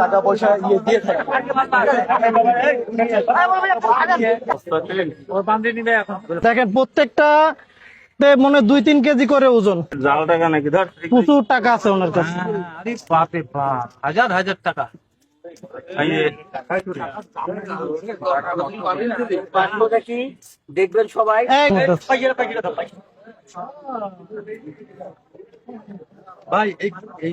টাকা পয়সা ইয়ে দিয়ে দেখেন প্রত্যেকটা মনে দুই তিন কেজি করে ওজন। জাল টাকা নাকি? ধর প্রচুর টাকা আছে ওনার কাছে। আরে বাপ হাজার হাজার টাকা। দেখবেন সবাই ভাই এই এই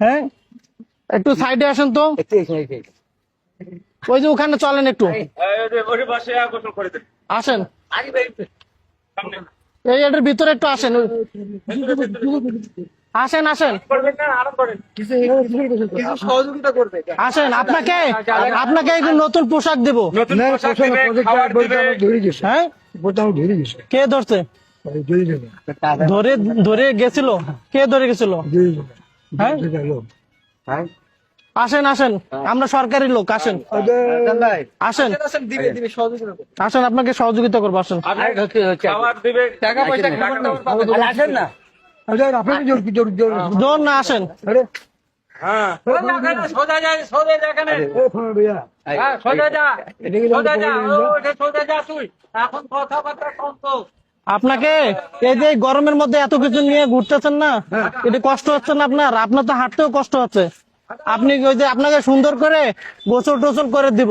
হ্যাঁ? একটু সাইডে আসেন তো। ওই যে ওখানে চলেন একটু। আসেন। এই এটার ভিতরে একটু আসেন। আসেন আসেন। সহযোগিতা আসেন আপনাকে আপনাকে এই নতুন পোশাক দেব। হ্যাঁ? কে ধরছে? ধরে ধরে গেছিল? কে ধরে গেছিল? হ্যাঁ? আসেন আসেন। আমরা সরকারি লোক আসেন। আসেন। দিবে দিবে সহযোগিতা করবে আসেন আপনাকে সহযোগিতা করব আসেন। খাবার দিবে টাকা পয়সা আসেন না। জোর না আসেন। হ্যাঁ। সোজা যা। সোজা যা। এখানে হ্যাঁ, কথাবার্তা কম তো। আপনাকে এই যে গরমের মধ্যে এত কিছু নিয়ে ঘুরতেছেন না, এটা কষ্ট হচ্ছে না আপনার? আপনার তো হাঁটতেও কষ্ট হচ্ছে। আপনি ওই যে আপনাকে সুন্দর করে গোসল টোসল করে দিব?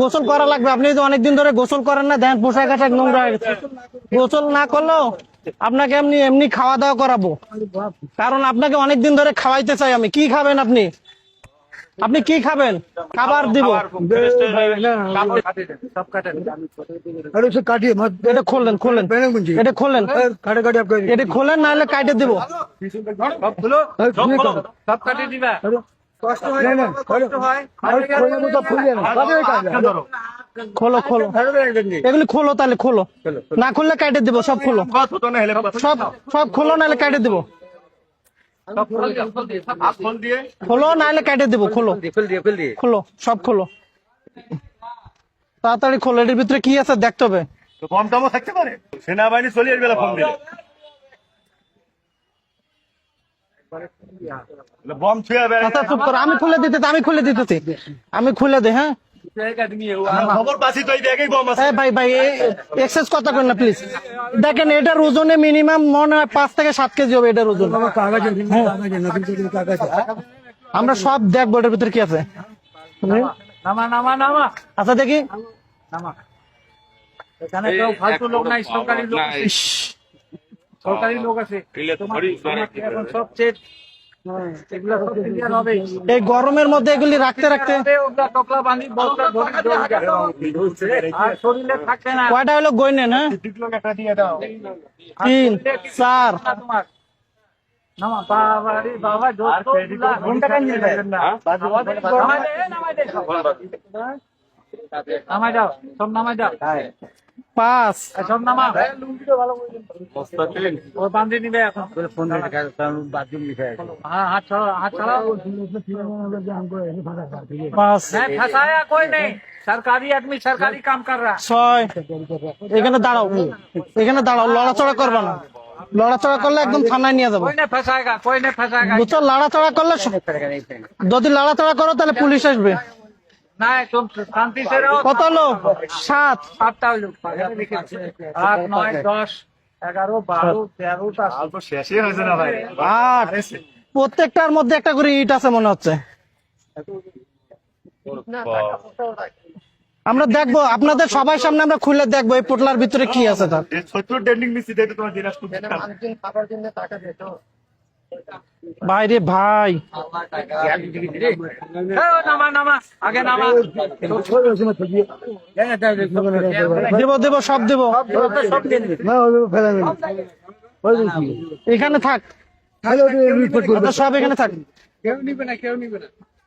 গোসল করা লাগবে। আপনি তো অনেকদিন ধরে গোসল করেন না, দেন পোশাক আশাক নোংরা হয়ে গেছে। গোসল না করলেও আপনাকে এমনি এমনি খাওয়া দাওয়া করাবো। কারণ আপনাকে অনেকদিন ধরে খাওয়াইতে চাই আমি। কি খাবেন আপনি? আপনি কি খাবেন? খাবার দিব। এটা খোলেন খোলেন। এটা খোলেন। এটা খোলেন নাহলে কাটে দিব। সব খোলো। খোলো। এগুলি খোলো তাহলে খোলো। না খুললে কাটে দিব সব খোলো। সব সব খোলো নাহলে কাটে দিব। খোলো নাহলে কাটে দিব খোলো খোলো। সব খোলো। তাড়াতাড়ি খোলো এটার ভিতরে কি আছে দেখতে হবে। বম টমও থাকতে পারে। সেনাবাহিনী চলে আসবে ফোন দিলে বম ছুঁয়ে বেড়ে চুপ করো আমি খুলে দিতে আমি খুলে দিতেছি। আমি খুলে দে হ্যাঁ? দেখেন এটার ওজনে মিনিমাম মনে হয় পাঁচ থেকে সাত কেজি হবে এটার ওজন। আমরা সব দেখব এটার ভিতরে কি আছে। আচ্ছা দেখি। সরকারি লোক আছে। হবে। এই গরমের মধ্যে এগুলি রাখতে রাখতে কয়টা হলো? হ্যাঁ? তিন চার। দে নামাই দাও সব নামাই দাও। এখানে দাঁড়াও এখানে দাঁড়াও লড়াচড়া করবা না লড়াচড়া করলে একদম থানায় নিয়ে যাব বুঝছ লড়াচড়া করলে যদি লড়াচড়া করো তাহলে পুলিশ আসবে কত লোক? সাত। সাতটা লোক। আট নয় দশ এগারো বারো তেরোটা শেষই হয়েছে না ভাই। প্রত্যেকটার মধ্যে একটা করে ইট আছে মনে হচ্ছে। আমরা দেখব আপনাদের সবাই সামনে আমরা খুলে দেখব এই পোটলার ভিতরে কি আছে তার। দেখে দিনাজপুর ভাই দেব দেব সব দেব। সব এখানে থাক। আচ্ছা, সব এখানে থাক।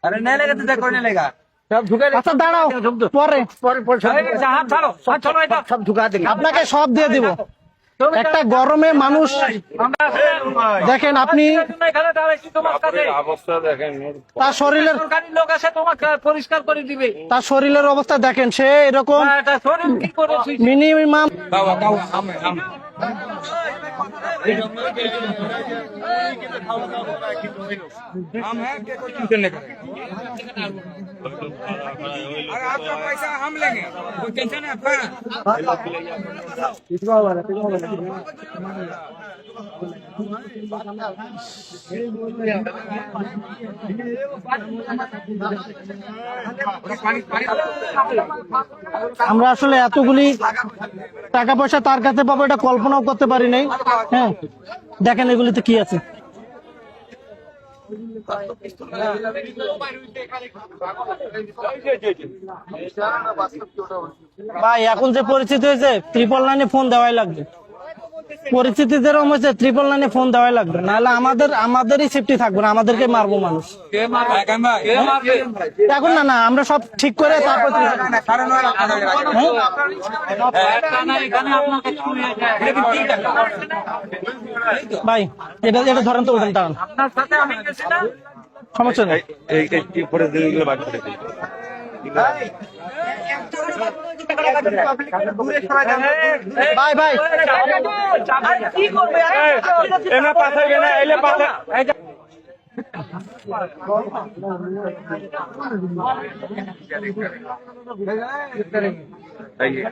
আরে নেই লেগে তো দেখো নেই লেগা সব ঢুকে আচ্ছা দাঁড়াও পরে। এই যে হাত ছাড়ো হাত ছাড়ো এটা। সব ঢুকা দিলে আপনাকে সব দিয়ে দিব। একটা গরমে মানুষ দেখেন আপনি তার শরীরের লোক আছে তোমাকে পরিষ্কার করে দিবে। তার শরীরের অবস্থা দেখেন সে এরকম এটা শরীর কি করে তুই মিনিমাম আমরা আসলে এতগুলি টাকা পয়সা তার কাছে পাবো, এটা কল্পনাও করতে পারি নাই। হ্যাঁ দেখেন এগুলিতে কি আছে। ভাই, এখন যে পরিস্থিতি হয়েছে ত্রিপল লাইনে ফোন দেওয়াই লাগবে। পরিস্থিতি যেরকম হয়েছে ত্রিপল লাইনে ফোন দেওয়াই লাগবে নাহলে আমাদের আমাদেরই সেফটি থাকবে না আমাদেরকে মারবো মানুষ কে মারবে কে মারবে এখন না না আমরা সব ঠিক করে তারপর একটা না এখানে আপনাকে ছুঁয়ে যায় ভাই এটা এটা ধরেন তো ওঠেন দাঁড়ান আপনার সাথে আমি গেছি না সমস্যা নেই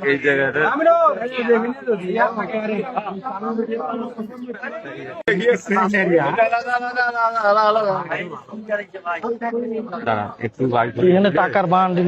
এই জায়গাটা একটু টাকার বান্ডিল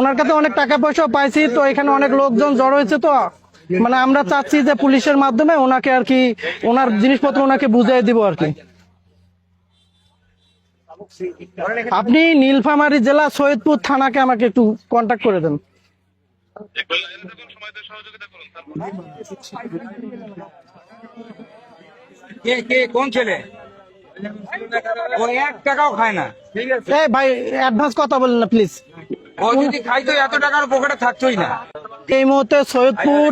ওনার কাছে অনেক টাকা পাইছি, তো এখানে অনেক লোকজন জড়ো হয়েছে তো। মানে আমরা চাচ্ছি যে পুলিশের মাধ্যমে ওনাকে আর কি, ওনার জিনিসপত্র ওনাকে দিব আর কি। আপনি নীলফামারী জেলা সৈয়দপুর থানাকে আমাকে একটু কন্ট্যাক্ট করে দেন। কে কে, কোন ছেলে? ও এক টাকাও খায় না। এই ভাই অ্যাডভান্স কথা বলেন না প্লিজ ও যদি খাইতো এত টাকার পকেটে থাকতোই না। এই মুহূর্তে সৈয়দপুর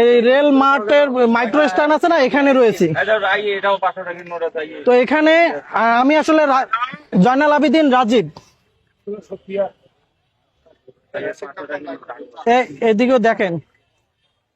এই রেল মার্টের মাইক্রো স্ট্যান্ড আছে না এখানে রয়েছি। আছে তো এখানে আমি আসলে রা- জয়নাল আবিদিন রাজীব। এদিকেও দেখেন।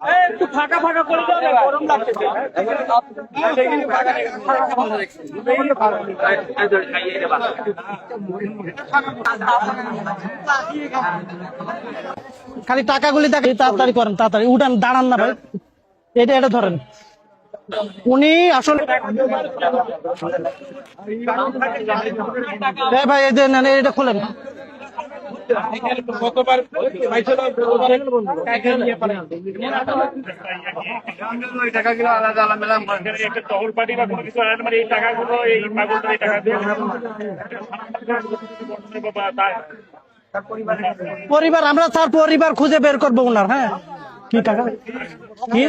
একটু ফাঁকা ফাঁকা করে দাও গরম খালি টাকাগুলি দেখেন তাড়াতাড়ি করেন, তাড়াতাড়ি। উঠান, দাঁড়ান না ভাই। এটা এটা ধরেন। উনি আসলে ভাই, এই যে এটা খোলেন। ওই টাকাগুলো আলাদা আলাদা মেলাম একটা টহল পার্টি বা কোনো কিছু আলাদা মানে এই টাকাগুলো এই পাগলটা এই টাকা দিয়ে বাবা তাই পরিবার, আমরা স্যার পরিবার খুঁজে বের করব উনার হ্যাঁ? কি টাকা কি?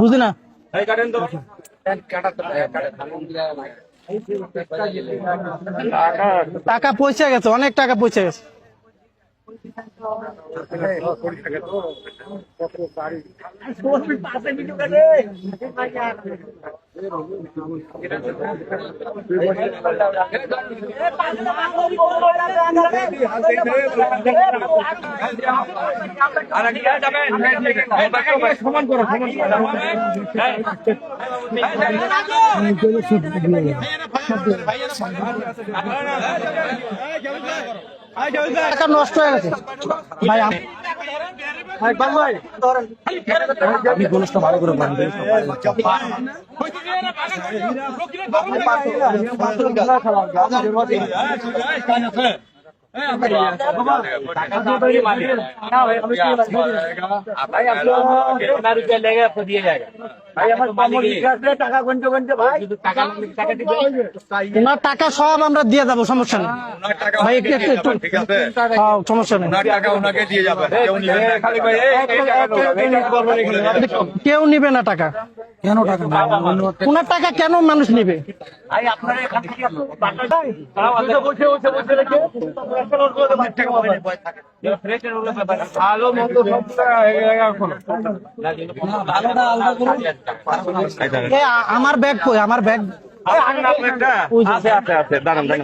বুঝি না? টাকা পৌঁছে গেছে অনেক টাকা পৌঁছে গেছে। সমান করো সমান টাকা নষ্ট হয়ে গেছে ভাই আম- ভাই ভালো করে যাবে ভাই আমার মালিক আসলে টাকা গুনতে গুনতে ভাই। টাকা টাকা দিবে ওনার টাকা সব আমরা দিয়ে যাব সমস্যা নেই। ভাই ঠিক আছে? হ্যাঁ, সমস্যা নেই। টাকা ওনাকে দিয়ে যাবেন কেউ নিবেন না। খালি ভাই এই এই টাকাগুলো কেউ নিবে না টাকা। কেন টাকা ওনার টাকা কেন মানুষ নিবে? আমার ব্যাগ কই? আমার ব্যাগ যে। আছে আছে দাঁড়ান দাঁড়ান।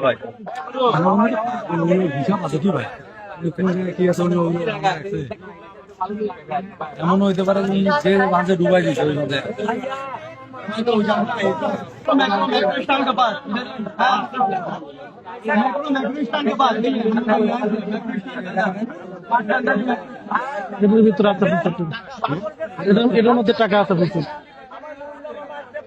ভাই। এমন হইতে পারে যে মাঝে ডুবাই দিছে ওই মধ্যে। এটার ভিতরে এটার মধ্যে টাকা আছে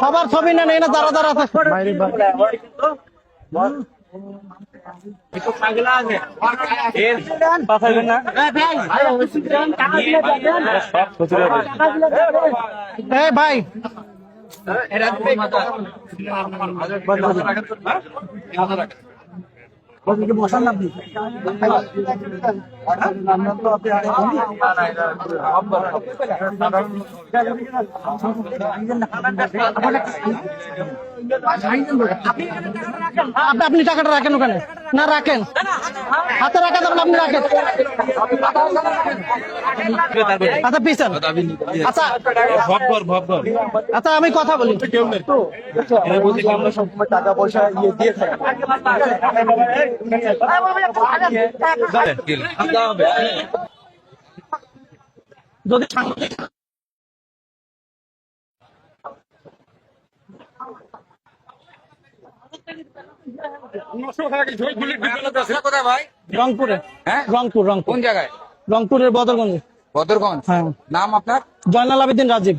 সবার ছবি না নেই না দাঁড়া দাঁড়া আছে বাইরে। আপনি আপনি টাকাটা রাখেন ওখানে। না রাখেন। হাতে রাখা যাবেন আপনি রাখেন। আচ্ছা পিছন। আচ্ছা আচ্ছা আমি কথা বলি। টাকা পয়সা ইয়ে দিয়ে থাকে। যদি রংপুরে। হ্যাঁ? রংপুর রংপুর। কোন জায়গায়? রংপুরের বদরগঞ্জ। বদরগঞ্জ? হ্যাঁ। নাম আপনার? জয়নাল আবেদিন রাজীব।